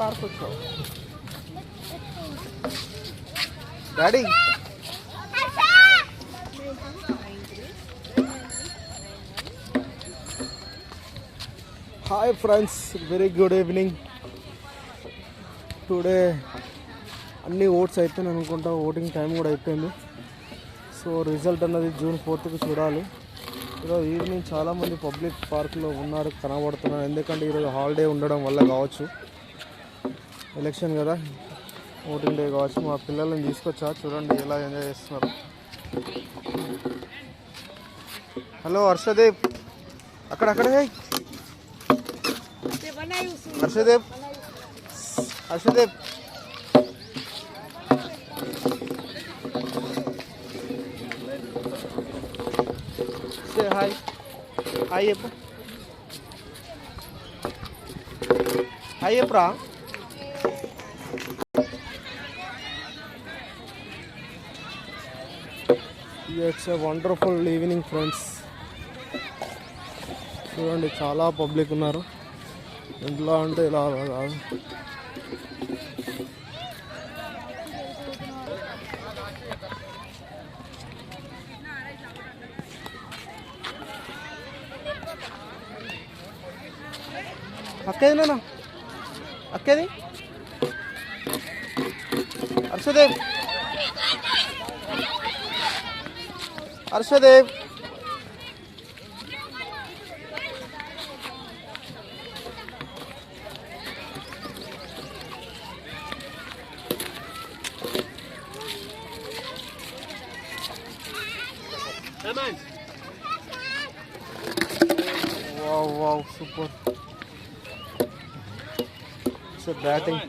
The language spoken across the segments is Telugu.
పార్క్ వచ్చావు. Daddy hi friends very good evening today అన్ని ఓట్స్ అయిపోయినాయి అనుకుంటా. ఓటింగ్ టైం కూడా అయిపోయింది. సో రిజల్ట్ అన్నది జూన్ ఫోర్త్కి చూడాలి. ఈరోజు ఈవినింగ్ చాలామంది పబ్లిక్ పార్క్లో ఉన్నారు కనబడుతున్నారు. ఎందుకంటే ఈరోజు హాలిడే ఉండడం వల్ల కావచ్చు. ఎలక్షన్ కదా. ఓటింగ్ డే కావచ్చు మా పిల్లల్ని తీసుకొచ్చా? చూడండి ఎలా ఎంజాయ్ చేస్తున్నారు. హలో హర్షదేవ్ అక్కడక్కడే హర్షదేవ్ హర్షదేవ్ హాయ్ హాయ్ చెప్పు. హాయ్ చెప్పురా? It's a wonderful evening friends చూడండి చాలా పబ్లిక్ ఉన్నారు. ఇంట్లో అంటే ఇలా కాదు. అక్కేది నాన్న? అక్కేది? Harshadev Harshadev wow wow super so batting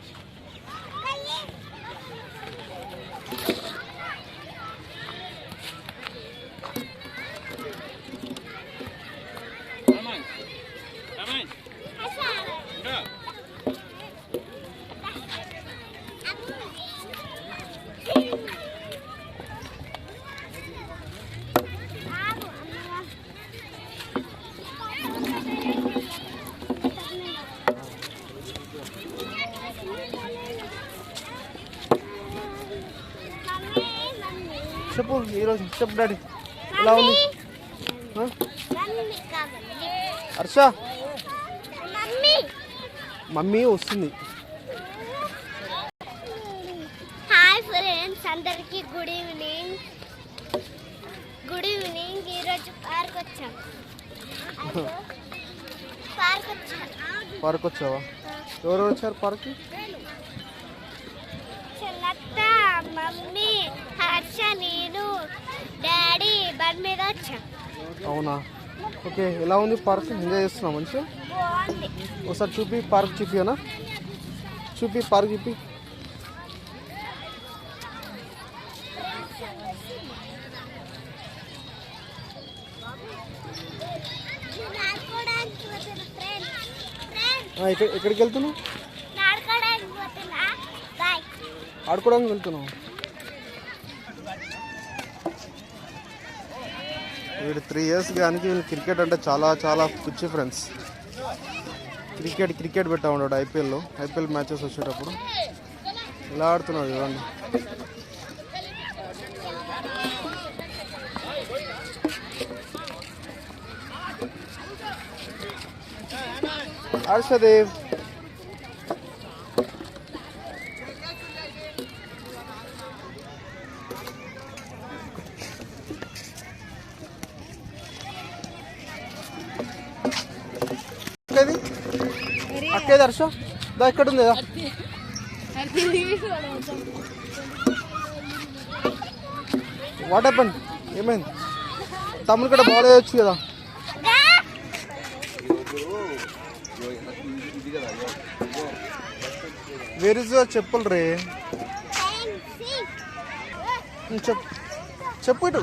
చెప్పు ఈరోజు చెప్పు డాడీ ఎలా ఉంది ఆ? హర్ష మమ్మీ వస్తుంది. హాయ్ ఫ్రెండ్స్ అందరికి గుడ్ ఈవినింగ్ గుడ్ ఈవినింగ్ ఈరోజు పార్క్ వచ్చాం. పార్క్ వచ్చాం. పార్క్ వచ్చావా? ఎవరు వచ్చారు పార్క్కి చిన్నత్త మమ్మీ హర్ష నేను డాడీ బండి మీద వచ్చాం. అవునా? ఓకే ఎలా ఉంది పార్క్ ఎంజాయ్ చేస్తున్నావు మంచిగా? ఒకసారి చూపి పార్క్ చూపియనా? చూపి పార్క్ చూపి. ఎక్కడికి వెళ్తున్నావు? ఆడుకోవడానికి వెళ్తున్నావు? వీడు త్రీ ఇయర్స్ కానీ వీళ్ళు క్రికెట్ అంటే చాలా చాలా పిచ్చి ఫ్రెండ్స్ క్రికెట్ క్రికెట్ పెట్టా ఉన్నాడు ఐపీఎల్లో. ఐపీఎల్ మ్యాచెస్ వచ్చేటప్పుడు. ఇలా ఆడుతున్నాడు చూడండి. హర్షదేవ్ అక్కేది అక్కేది హర్ష దా ఇక్కడ ఉంది దా. వాట్ హ్యాపెన్ ఏమైంది? తమ్ముడు కూడా బాగా వేయచ్చు కదా. వేర్ ఇస్ చెప్పులు రే చెప్పు చెప్పు ఇటు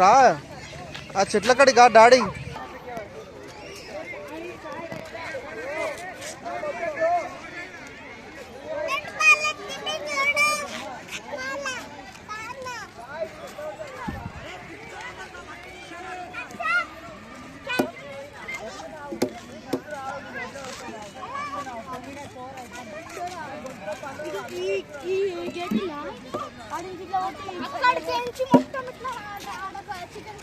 రా ఆ చెట్ల కడిగా డాడీ. అక్కడికి మొత్తం ఇట్లా చికెన్